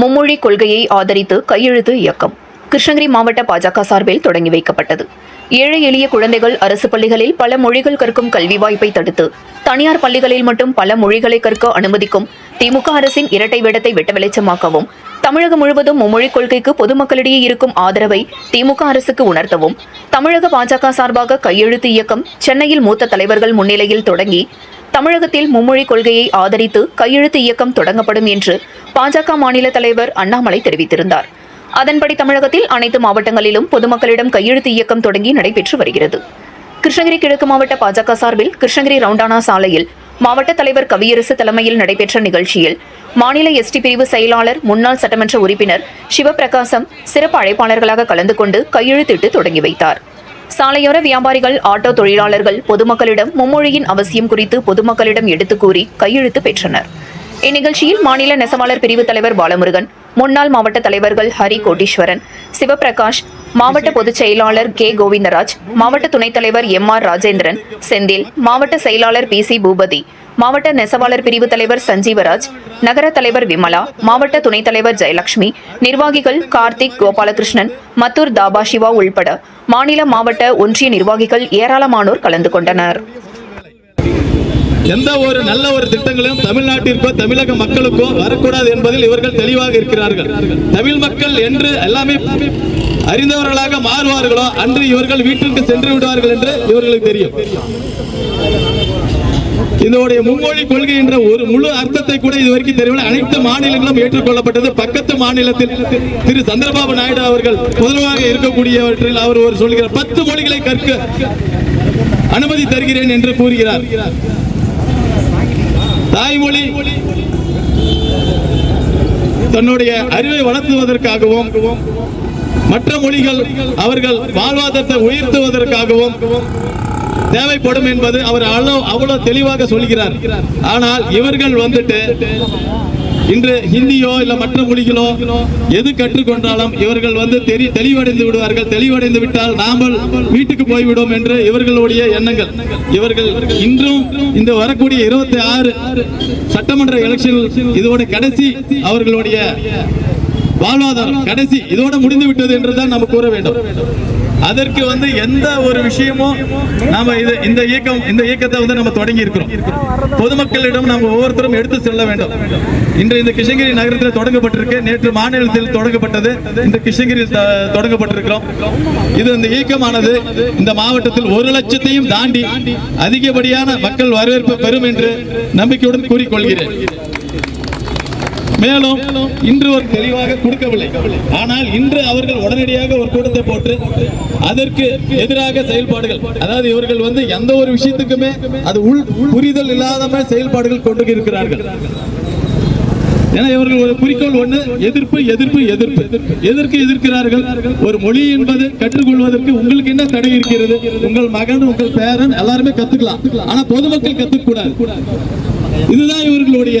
மும்மொழி கொள்கையை ஆதரித்து கையெழுத்து இயக்கம். கிருஷ்ணகிரி மாவட்ட பாஜக சார்பில் தொடங்கி வைக்கப்பட்டது. ஏழை எளிய குழந்தைகள் அரசு பள்ளிகளில் பல மொழிகள் கற்கும் கல்வி வாய்ப்பை தடுத்து தனியார் பள்ளிகளில் மட்டும் பல மொழிகளை கற்க அனுமதிக்கும் திமுக அரசின் இரட்டை வேடத்தை வெட்ட வெளிச்சமாக்கவும் தமிழகம் முழுவதும் மும்மொழிக் கொள்கைக்கு பொதுமக்களிடையே இருக்கும் ஆதரவை திமுக அரசுக்கு உணர்த்தவும் தமிழக பாஜக சார்பாக கையெழுத்து இயக்கம் சென்னையில் மூத்த தலைவர்கள் முன்னிலையில் தொடங்கி தமிழகத்தில் மும்மொழி கொள்கையை ஆதரித்து கையெழுத்து இயக்கம் தொடங்கப்படும் என்று பாஜக மாநில தலைவர் அண்ணாமலை தெரிவித்திருந்தார். அதன்படி தமிழகத்தில் அனைத்து மாவட்டங்களிலும் பொதுமக்களிடம் கையெழுத்து இயக்கம் தொடங்கி நடைபெற்று வருகிறது. கிருஷ்ணகிரி கிழக்கு மாவட்ட பாஜக சார்பில் கிருஷ்ணகிரி ரவுண்டானா சாலையில் மாவட்ட தலைவர் கவியரசு தலைமையில் நடைபெற்ற நிகழ்ச்சியில் மாநில எஸ்டி பிரிவு செயலாளர் முன்னாள் சட்டமன்ற உறுப்பினர் சிவபிரகாசம் சிறப்பு அழைப்பாளர்களாக கலந்து கொண்டு கையெழுத்திட்டு தொடங்கி வைத்தார். சாலையோர வியாபாரிகள் ஆட்டோ தொழிலாளர்கள் பொதுமக்களிடம் மும்மொழியின் அவசியம் குறித்து பொதுமக்களிடம் எடுத்துக் கூறி கையெழுத்து பெற்றனர். இந்நிகழ்ச்சியில் மாநில நெசவாளர் பிரிவு தலைவர் பாலமுருகன் முன்னாள் மாவட்ட தலைவர்கள் ஹரி கோட்டீஸ்வரன் சிவபிரகாஷ் மாவட்ட பொதுச் செயலாளர் கே கோவிந்தராஜ் மாவட்ட துணைத் தலைவர் எம் ஆர் ராஜேந்திரன் செந்தில் மாவட்ட செயலாளர் பி சி பூபதி மாவட்ட நெசவாளர் பிரிவு தலைவர் சஞ்சீவராஜ் நகர தலைவர் விமலா மாவட்ட துணைத் தலைவர் ஜெயலட்சுமி நிர்வாகிகள் கார்த்திக் கோபாலகிருஷ்ணன் மத்தூர் தாபா சிவா உள்பட மாநில மாவட்ட ஒன்றிய நிர்வாகிகள் ஏராளமானோர் கலந்து கொண்டனர். எந்த ஒரு நல்ல ஒரு திட்டங்களும் தமிழ்நாட்டிற்கோ தமிழக மக்களுக்கோ வரக்கூடாது என்பதில் இவர்கள் தெளிவாக இருக்கிறார்கள். தமிழ் மக்கள் என்று எல்லாமே அறிந்தவர்களாக மாறுவார்களோ அன்று இவர்கள் வீட்டிற்கு சென்று விடுவார்கள் என்று இவர்களுக்கு தெரியும். இதனுடைய மும்மொழி கொள்கை என்ற ஒரு முழு அர்த்தத்தை கூட இதுவரைக்கும் தெரியவில்லை. அனைத்து மாநிலங்களும் ஏற்றுக்கொள்ளப்பட்டது. பக்கத்து மாநிலத்தில் திரு சந்திரபாபு நாயுடு அவர்கள் முதல்வராக இருக்கக்கூடியவற்றில் அவர் ஒரு சொல்கிறார் பத்து மொழிகளை கற்க அனுமதி தருகிறேன் என்று கூறுகிறார். தாய்மொழி தன்னுடைய அறிவை வளர்த்துவதற்காகவும் மற்ற மொழிகள் அவர்கள் வாழ்வாதாரத்தை உயர்த்துவதற்காகவும் தேவைப்படும் என்பது அவர் அவ்வளவு அவ்வளவு தெளிவாக சொல்கிறார். ஆனால் இவர்கள் வந்துட்டு இன்று ஹிந்தியோ இல்ல மற்ற மொழிகளோ எது கற்றுக்கொண்டாலும் இவர்கள் வந்து தெரி தெளிவடைந்து விடுவார்கள். தெளிவடைந்து விட்டால் நாமல் வீட்டுக்கு போய்விடும் என்று இவர்களுடைய எண்ணங்கள். இவர்கள் இன்றும் இந்த வரக்கூடிய இருபத்தி ஆறு சட்டமன்ற எலெக்ஷன் இதோட கடைசி அவர்களுடைய வாழ்வாதாரம் கடைசி. இதோட முடிந்து விட்டது என்றுதான் நம்ம கூற வேண்டும். அதற்கு வந்து எந்த ஒரு விஷயமும் நாம இது இந்த இயக்கம் இந்த இயக்கத்தை வந்து நம்ம தொடங்கி இருக்கிறோம். பொதுமக்களிடம் நம்ம ஒவ்வொருத்தரும் எடுத்து செல்ல வேண்டும். இன்று இந்த கிருஷ்ணகிரி நகரத்தில் தொடங்கப்பட்டிருக்கு. நேற்று மாநிலத்தில் தொடங்கப்பட்டது. இந்த கிருஷ்ணகிரி தொடங்கப்பட்டிருக்கிறோம். இது இந்த இயக்கமானது இந்த மாவட்டத்தில் ஒரு லட்சத்தையும் தாண்டி அதிகப்படியான மக்கள் வரவேற்பு பெறும் என்று நம்பிக்கையுடன் கூறிக்கொள்கிறேன். மேலும் இன்று ஒரு தெளிவாக கொடுக்கவில்லை. ஆனால் இன்று அவர்கள் உடனடியாக ஒரு கூட்டத்தை போட்டு அதற்கு எதிராக செயல்பாடுகள் அதாவது இவர்கள் வந்து எந்த ஒரு விஷயத்துக்குமே அது உள் புரிதல் இல்லாத செயல்பாடுகள் கொண்டு இருக்கிறார்கள். ஏன்னா இவர்கள் ஒரு குறிக்கோள் ஒண்ணு எதிர்ப்பு எதிர்ப்பு எதிர்ப்பு. எதற்கு எதிர்க்கிறார்கள்? ஒரு மொழி என்பது கற்றுக்கொள்வதற்கு உங்களுக்கு என்ன தடை இருக்கிறது? உங்கள் மகன் உங்கள் பேரன் எல்லாருமே கத்துக்கலாம். ஆனா பொதுமக்கள் கத்துக்கூடாது இதுதான் இவர்களுடைய